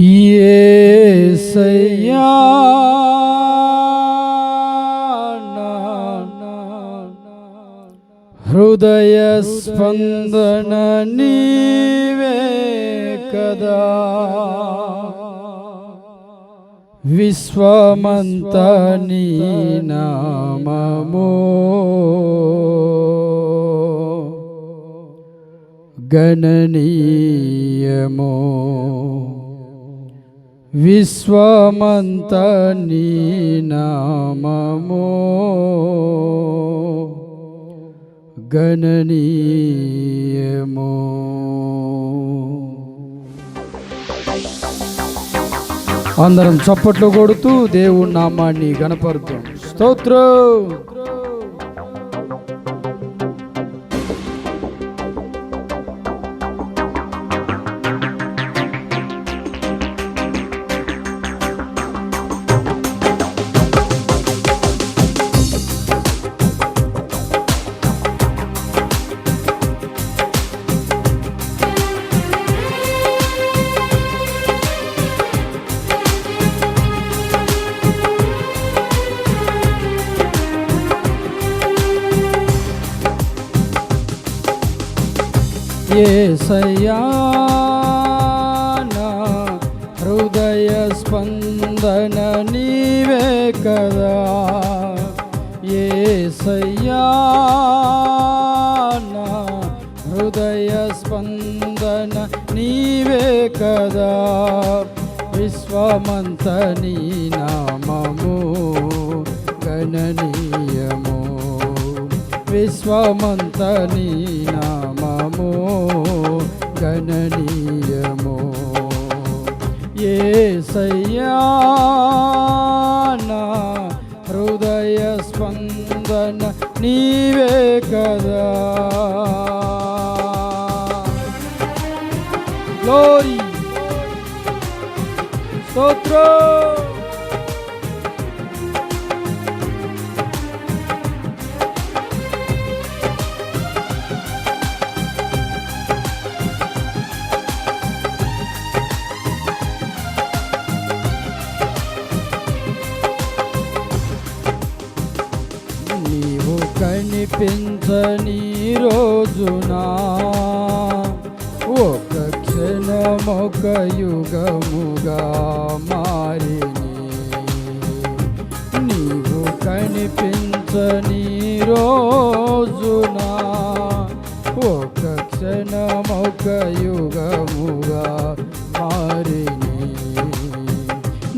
యేసయ్యా హృదయ స్పందన నీవే కదా. విశ్వమంత నీ నామము. గణనీయమో. విశ్వమంత నీ నామము. గణనీయమో. అందరం చప్పట్లు కొడుతూ దేవుడి నామాన్ని గణపరుతాం స్తోత్రం. ఏసయ్యా నా హృదయ స్పందన నీవే కదా. ఏసయ్యా నా హృదయ స్పందన నీవే కదా. విశ్వమంత నీ నామము గణనీయము. విశ్వమంత నీ నామము గణనీయము. ఏసయ్యా నా హృదయ స్పందన నీవే కదా. గ్లోరీ స్తోత్రం. కనిపించని రోజునా. ఒక క్షణమొక యుగముగా మారిని. నీవు కనిపించని రోజునా. ఒక క్షణమొక యుగముగా మారిని.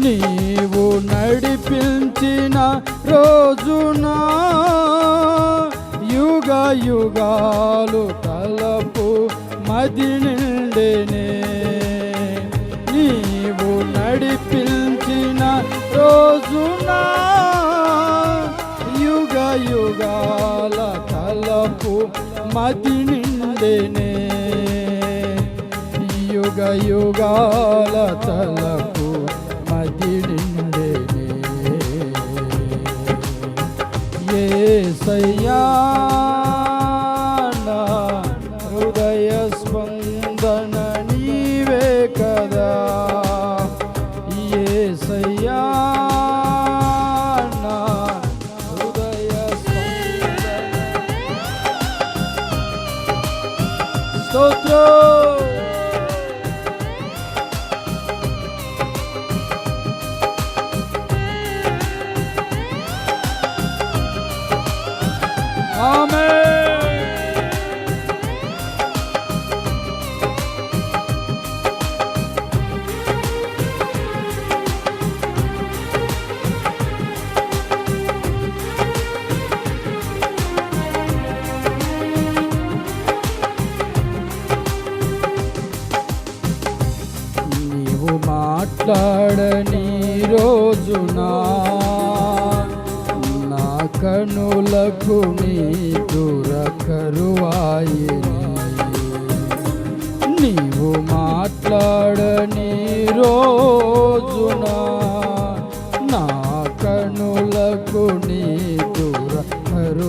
నీవు నడిపించిన రోజునా. యుగ యుగాలు తలపు మది నిండెనే. నీవు నడిపించిన రోజున యుగ యుగాల తలపు మది నిండెనే. యుగ యుగాల తలపు మది నిండెనే. ఏ సయ్యా Amen. కనులకు నీ దురకరువాయిని. నీవు మాట్లాడని రోజున నా కనులకు నీ దురకరువాయిని.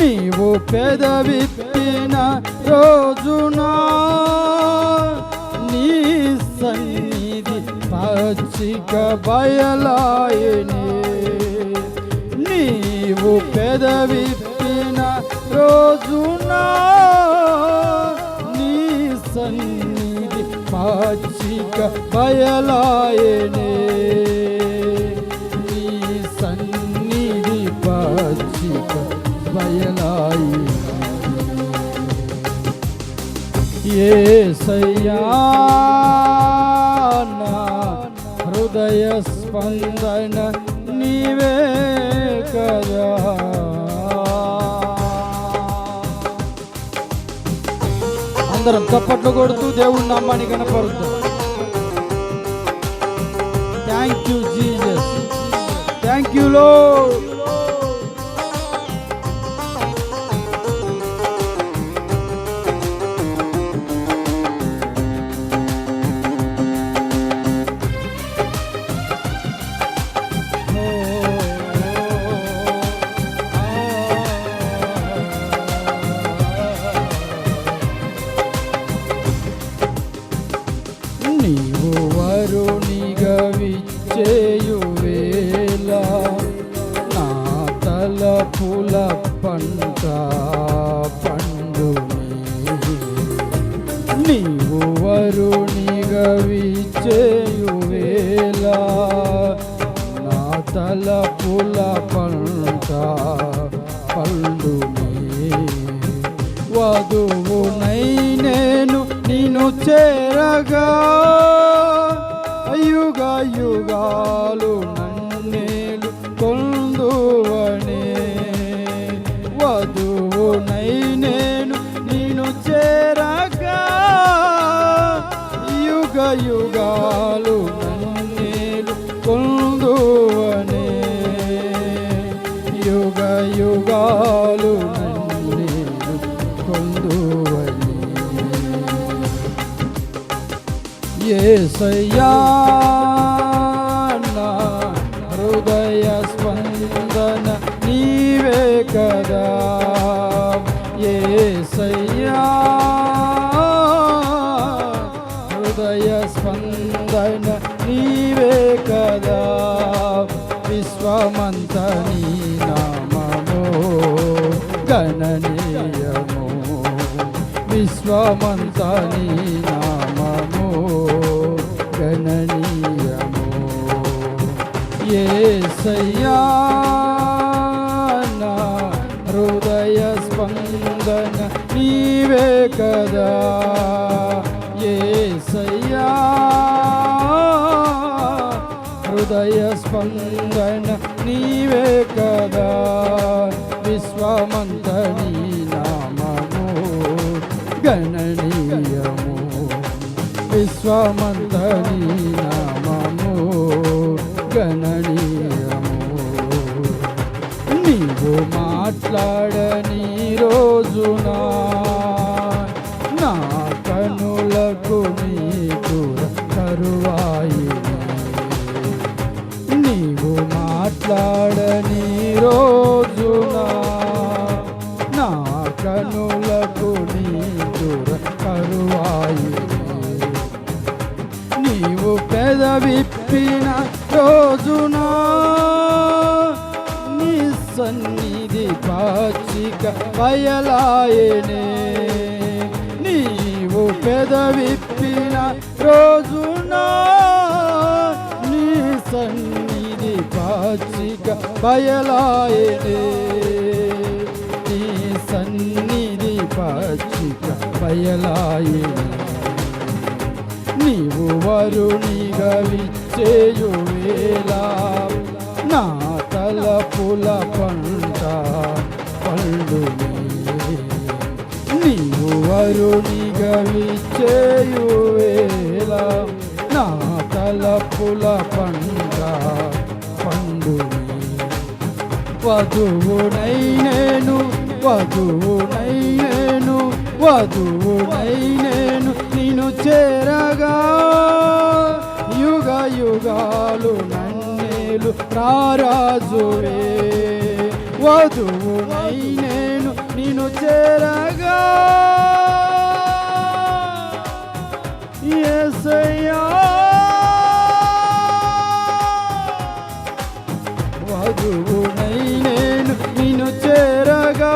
నీవు పెదవిప్పిన రోజునా పచ్చిక బయలాయనే. నీవు పెదవిప్పిన రోజున? నీ సన్నిధి పచ్చిక బయలాయనే. నీ సన్నిధి పచ్చిక బయలాయి ఏ సయ్యా స్పందన నీవే కదా. అందరం చప్పట్లు కొడుతూ దేవుడి నామాన్ని కనపరుద్దాం thank you Jesus thank you లో పండు వధువునై నేను నిన్ను చేరగా. యుగాలు నన్నేలు కొందువనే ఏసయ్యా! గణనీయము. విశ్వమంత నీ నామము గణనీయము. ఏ సయ్యా హృదయ స్పందన నీవే కదా. ఏ సయ్యా హృదయ స్పందన నీవే కదా. విశ్వమంత నీ నామము గణనీయము విశ్వమంత నీ నామము గణనీయము. నీవు మాట్లాడని రోజున నా కనులకు నీకు తరువాయి నీవు మాట్లాడ కరువాయి నీవు పెద విప్పిన రోజున నీ సన్నిధి పాచిక బయలాయనే నీవు పెద విప్పిన రోజున నీ సన్నిధి పాచిక బయలాయనే సన్నిధి పాచిక నీవు వరునిగా విచ్చేయు వేళ నా తలపుల పంట పండు నీవు వరునిగా విచ్చేయు వేళ నా తలపుల పంట పండు వధువునై నేను. వధువునై వధువుడై నేను నేను చేరగా యుగ యుగాలు నన్నేలు రారాజువే. వధువుడై నేను నేను చేరగా ఏసయ్యా. వధువుడై నేను చేరగా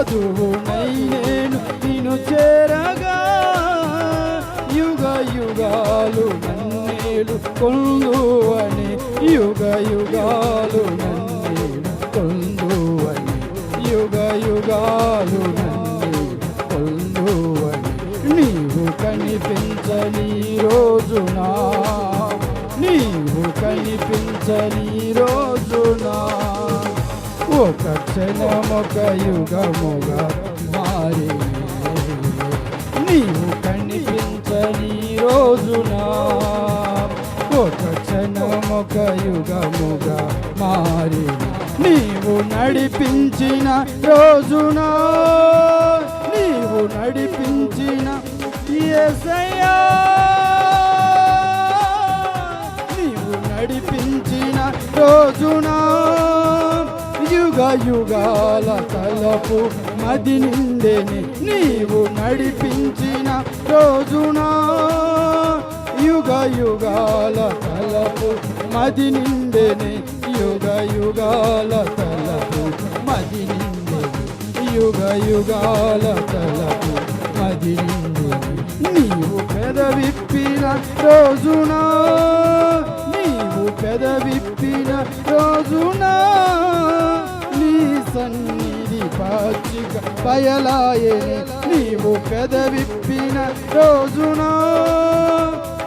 నేను నిను చేరగా యుగ యుగాలు నన్నేలు కొందువని యుగ యుగాలు నన్నేలు కొందువని యుగ యుగాలు నన్నేలు కొందువని నీవు కనిపించని రోజునా నీవు కనిపించని రోజు శనమొక క్షణమొక యుగముగా మారి. నీవు కనిపించని రోజున ఒక క్షణమొక యుగముగా మారి. నీవు నడిపించిన రోజున నీవు నడిపించిన నీవు నడిపించిన రోజునా యుగ యుగాల తలపు మది నిండెని నీవు నడిపించిన రోజున? యుగ యుగాల తలపు మది నిండెని యుగ యుగాల తలపు మది నిండెని యుగ యుగాల తలపు మది నిండెని నీవు పెదవిప్పిన రోజున? నీవు పెదవిప్పిన రోజునా? సన్నిధి పాచిక బయలాయని నీవు పెదవిప్పిన రోజునా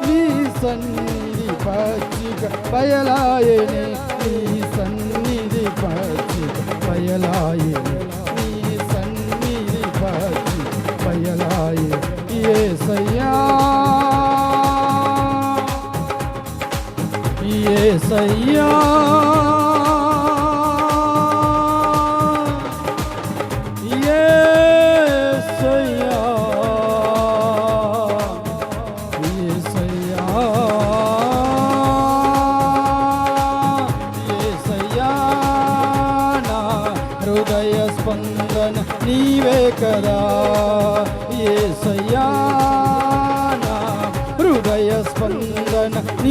నీ సన్నిధి పాచిక బయలాయని నీ సన్నిధి పాచిక బయలాయని నీ సన్నిధి పాచిక బయలాయని యేసయ్యా యేసయ్యా యేసయ్యా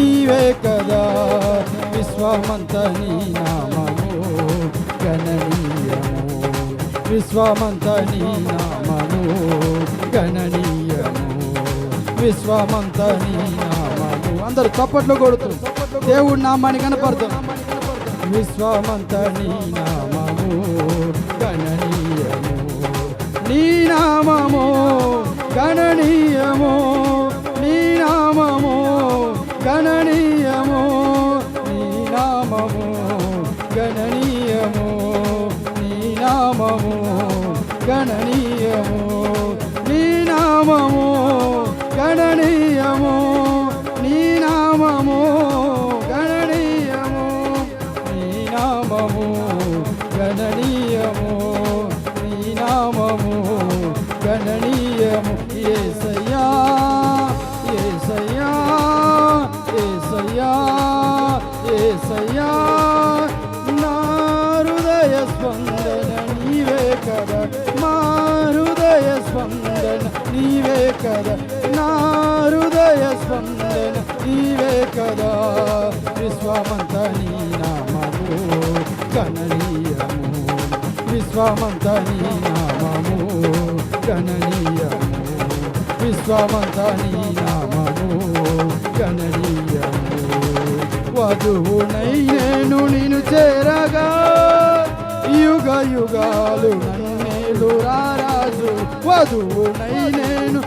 నీవే కదా విశ్వమంత నీ నామము గణనీయము. విశ్వమంత నీ నామము గణనీయము. విశ్వమంత నీ నామము. అందరు చప్పట్లు కొడుతూ దేవుడు నామాన్ని కనపడతాం విశ్వమంత నీ నామము గణనీయము. నీ నామము గణనీయము. கண కదా నా హృదయ స్పందన నీవే కదా విశ్వమంత నీ నామము గణనీయము విశ్వమంత నీ నామము గణనీయము విశ్వమంత నీ నామము గణనీయము వధువునై నేను నిన్ను చేరగా యుగ యుగాలు నన్నేలు రారాజు వధువునై నేను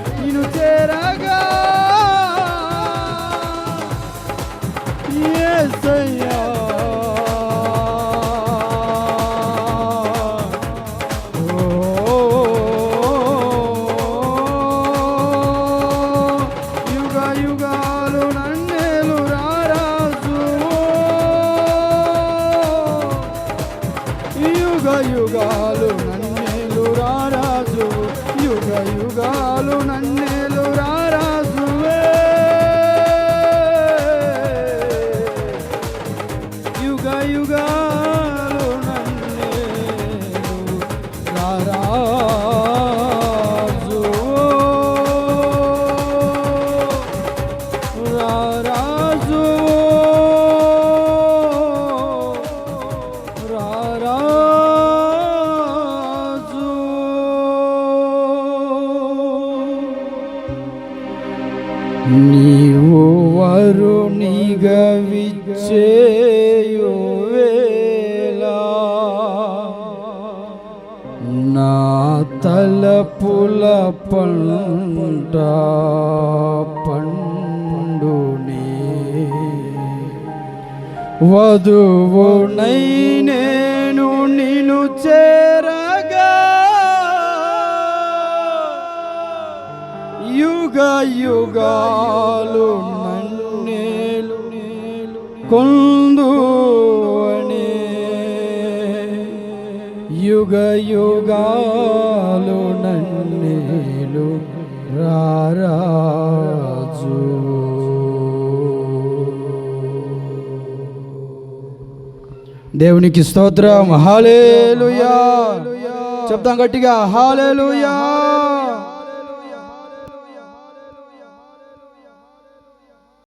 నీవు వరునిగా విచ్చేయు నా తలపుల పంట పండునే. వధువునై యుగాలు నన్నేలు కొందు యుగ యుగాలు నన్నేలు రారాజు. దేవునికి స్తోత్రం. హాలేలుయా చెప్తాం గట్టిగా హాలేలుయా